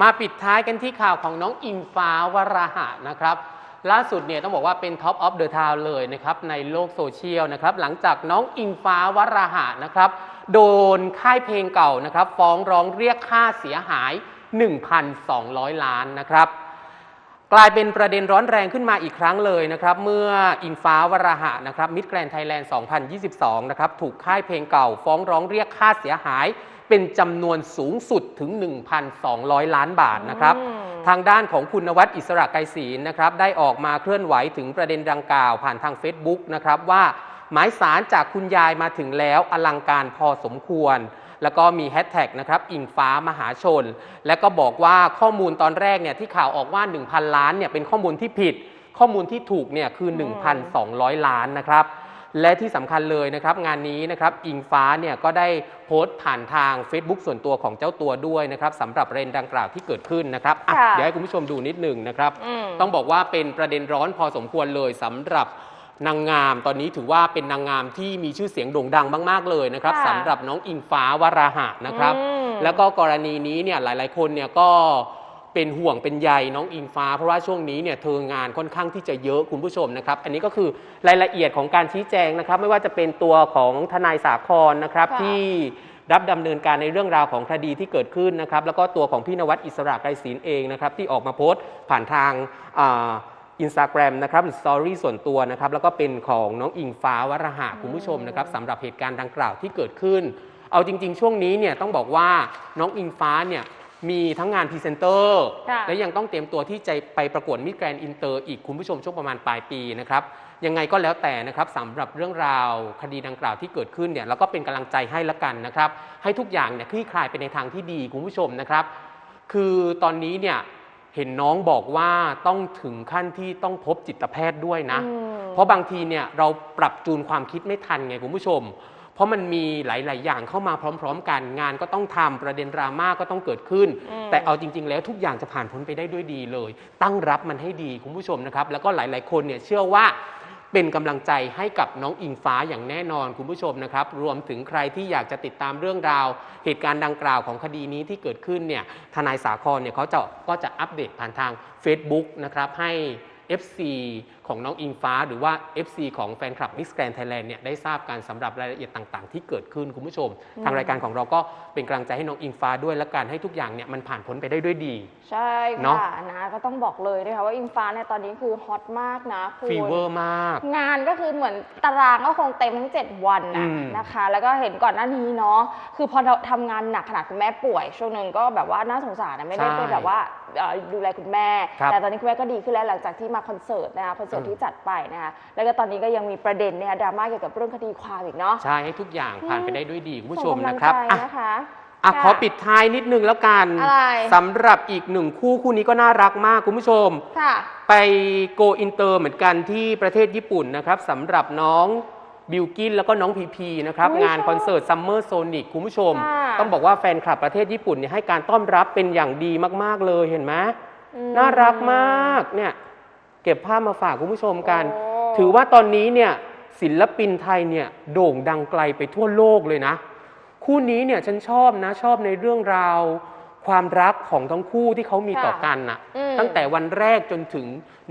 มาปิดท้ายกันที่ข่าวของน้องอิงฟ้าวราหะนะครับ ล่าสุดเนี่ยต้องบอกว่าเป็น Top of the Town เลยนะครับในโลกโซเชียลนะครับ หลังจากน้องอิงฟ้าวราหะนะครับ โดนค่ายเพลงเก่านะครับ ฟ้องร้องเรียกค่าเสียหาย 1,200 ล้านนะครับกลายเป็นประเด็นร้อนแรงขึ้นมาอีกครั้งเลยนะครับ เมื่ออิงฟ้าวราหะนะครับมิดแกรนไทยแลนด์ 2022 นะครับ ถูกค่ายเพลงเก่า ฟ้องร้องเรียกค่าเสียหาย เป็นจำนวนสูงสุดถึง 1,200 ล้านบาทนะครับอืมทางด้านของคุณนวัดอิสระไกรศีลนะครับได้ออกมาเคลื่อนไหวถึงประเด็นดังกล่าว ผ่านทาง Facebook นะครับว่าหมายสารจากคุณยายมาถึงแล้วอลังการพอสมควร แล้วก็มีแฮชแท็กนะครับอิงฟ้ามหาชน และก็บอกว่าข้อมูลตอนแรกเนี่ยที่ข่าวออกว่า 1,000 ล้านเนี่ยเป็นข้อมูลที่ผิด ข้อมูลที่ถูกเนี่ยคือ 1,200 ล้านนะครับ และที่สำคัญเลยนะครับงานนี้นะครับอิงฟ้าเนี่ยก็ได้โพสต์ผ่านทาง Facebook ส่วนตัวของเจ้าตัวด้วยนะครับสำหรับเรนดังกล่าวที่เกิดขึ้นนะครับอะค่ะเดี๋ยวให้คุณผู้ชมดูนิดหนึ่งนะครับอืมต้องบอกว่าเป็นประเด็นร้อนพอสมควรเลยสำหรับนางงามตอนนี้ถือว่าเป็นนางงามที่มีชื่อเสียงโด่งดังมาก ๆ เลยนะครับค่ะสำหรับน้องอิงฟ้าวราหะนะครับอืมแล้วก็กรณีนี้เนี่ยหลาย ๆ คนเนี่ยก็ เป็นห่วงเป็นใยน้องอิงฟ้า เพราะว่าช่วงนี้เนี่ยเธองานค่อนข้างที่จะเยอะคุณผู้ชมนะครับ อันนี้ก็คือรายละเอียดของการชี้แจงนะครับ ไม่ว่าจะเป็นตัวของทนายสาครนะครับค่ะที่รับดำเนินการในเรื่องราวของคดีที่เกิดขึ้นนะครับ แล้วก็ตัวของพี่นวัดอิสระไกรศีลเองนะครับ ที่ออกมาโพสต์ผ่านทางอินสตาแกรมนะครับสตอรี่ส่วนตัวนะครับ แล้วก็เป็นของน้องอิงฟ้าวรหะคุณผู้ชมนะครับสำหรับเหตุการณ์ดังกล่าวที่เกิดขึ้น เอาจริง ๆ ช่วงนี้เนี่ยต้องบอกว่าน้องอิงฟ้าเนี่ย มีทั้งงานพรีเซนเตอร์ค่ะและยังต้องเตรียมตัวที่จะไปประกวดมิสแกรนอินเตอร์อีกคุณผู้ชมช่วงประมาณปลายปีนะครับยังไงก็แล้วแต่นะครับสำหรับเรื่องราวคดีดังกล่าวที่เกิดขึ้นเนี่ยเราก็เป็นกำลังใจให้ละกันนะครับให้ทุกอย่างเนี่ยคลี่คลายไปในทางที่ดีคุณผู้ชมนะครับ คือตอนนี้เนี่ยเห็นน้องบอกว่าต้องถึงขั้นที่ต้องพบจิตแพทย์ด้วยนะ อืม เพราะบางทีเนี่ยเราปรับจูนความคิดไม่ทันไงคุณผู้ชม เพราะมันมีหลาย ๆ อย่างเข้ามาพร้อม ๆ กันงานก็ต้องทำประเด็นดราม่าก็ต้องเกิดขึ้นอืมแต่เอาจริง ๆ แล้วทุกอย่างจะผ่านพ้นไปได้ด้วยดีเลย ตั้งรับมันให้ดีคุณผู้ชมนะครับ แล้วก็หลาย ๆ คนเนี่ยเชื่อว่าเป็นกำลังใจให้กับน้องอิงฟ้าอย่างแน่นอนคุณผู้ชมนะครับ รวมถึงใครที่อยากจะติดตามเรื่องราว เหตุการณ์ดังกล่าวของคดีนี้ที่เกิดขึ้นเนี่ยทนายสาครเนี่ยเขาจะก็จะอัปเดตผ่านทาง Facebook นะครับให้ FC ของน้องอิงฟ้า หรือว่า FC ของแฟนคลับ Miss Grand Thailand เนี่ยได้ทราบกันสำหรับรายละเอียดต่างๆ ที่เกิดขึ้นคุณผู้ชม ทางรายการของเราก็เป็นกำลังใจให้น้องอิงฟ้าด้วยและการให้ทุกอย่างเนี่ยมันผ่านพ้นไปได้ด้วยดี ใช่เนอะ ค่ะนะก็ต้องบอกเลยนะคะว่าอิงฟ้าเนี่ยตอนนี้คือฮอตมากนะคุณฟีเวอร์มาก งานก็คือเหมือนตารางก็คงเต็มทั้ง 7 วันนะอืมนะคะ แล้วก็เห็นก่อนหน้านี้เนาะคือพอเราทำงานหนักขนาดคุณแม่ป่วย ช่วงหนึ่งก็แบบว่าน่าสงสารนะไม่ได้ไปแบบว่าเอ่อดูแลคุณแม่ ครับแต่ตอนนี้คุณแม่ก็ดีขึ้นแล้วหลังจากที่มาคอนเสิร์ตนะคะคอนเสิร์ตอืมที่จัดไปนะคะแล้วก็ตอนนี้ก็ยังมีประเด็นเนี่ยดราม่าเกี่ยวกับเรื่องคดีความอีกเนาะใช่ให้ทุกอย่างผ่านไปได้ด้วยดีคุณผู้ชมส่งกำลันะงครับใจอะนะคะอะค่ะขอปิดท้ายนิดนึงแล้วกันอะไรสำหรับอีกหนึ่งคู่คู่นี้ก็น่ารักมากคุณผู้ชม ค่ะ ไปโกอินเตอร์เหมือนกันที่ประเทศญี่ปุ่นนะครับสำหรับน้องบิลกินแล้วก็น้องพีพีนะครับอุ๊ยงานชอบคอนเสิร์ตซัมเมอร์โซนิกคุณผู้ชม ค่ะต้องบอกว่าแฟนคลับประเทศญี่ปุ่นเนี่ยให้การต้อนรับเป็นอย่างดีมาก ๆ เลยเห็นไหมอืม น่ารักมากเนี่ยเก็บภาพมาฝากคุณผู้ชมกันโอ้ถือว่าตอนนี้เนี่ยศิลปินไทยเนี่ยโด่งดังไกลไปทั่วโลกเลยนะ คู่นี้เนี่ยฉันชอบนะชอบในเรื่องราว ความรักของทั้งคู่ที่เขามีต่อค่ะกันน่ะอืมตั้งแต่วันแรกจนถึง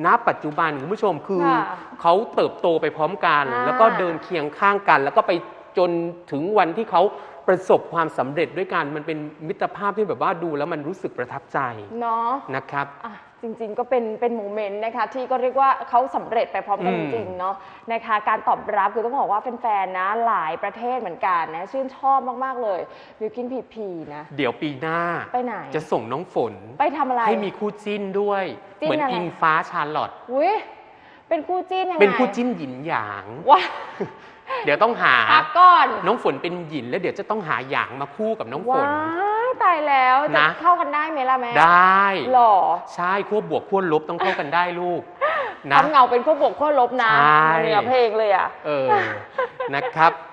ณปัจจุบันคุณผู้ชมคือค่ะเขาเติบโตไปพร้อมกันอ่าแล้วก็เดินเคียงข้างกัน แล้วก็ไปจนถึงวันที่เขา ประสบความสำเร็จด้วยกันมันเป็นมิตรภาพที่แบบว่าดูแล้วมันรู้สึกประทับใจเนาะนะครับ อะจริงๆก็เป็นเป็นโมเมนต์นะคะ ที่ก็เรียกว่าเขาสำเร็จไปพร้อมกันอืจมริงๆเนาะนะคะ การตอบรับคือต้องบอกว่าแฟนๆนะหลายประเทศเหมือนกันนะชื่นชอบมากๆเลยบิวกินพีพีนะ เดี๋ยวปีหน้าไปไหน จะส่งน้องฝน ไปทำอะไร ให้มีคู่จิ้นด้วย จิ้นเหมือนอะไร อิงฟ้าชาร์ลอต อุ้ยเป็นคู่จิ้นยังไงเป็นคู่จิ้นหยินหยาง ว้า เดี๋ยวต้องหาพักก่อนน้องฝนเป็นหยินแล้วเดี๋ยวจะต้องหาหยางมาคู่กับน้องฝว้านยตายแล้วจะนะ เข้ากันได้ไหมล่ะแม่ได้หล่อใช่ขั้วบวกขั้วลบต้องเข้ากันได้ลูกนะ ทำเงาเป็นขั้วบวกขั้วลบนะใช่เนื้อเพลงเลยอะ เออ นะครับ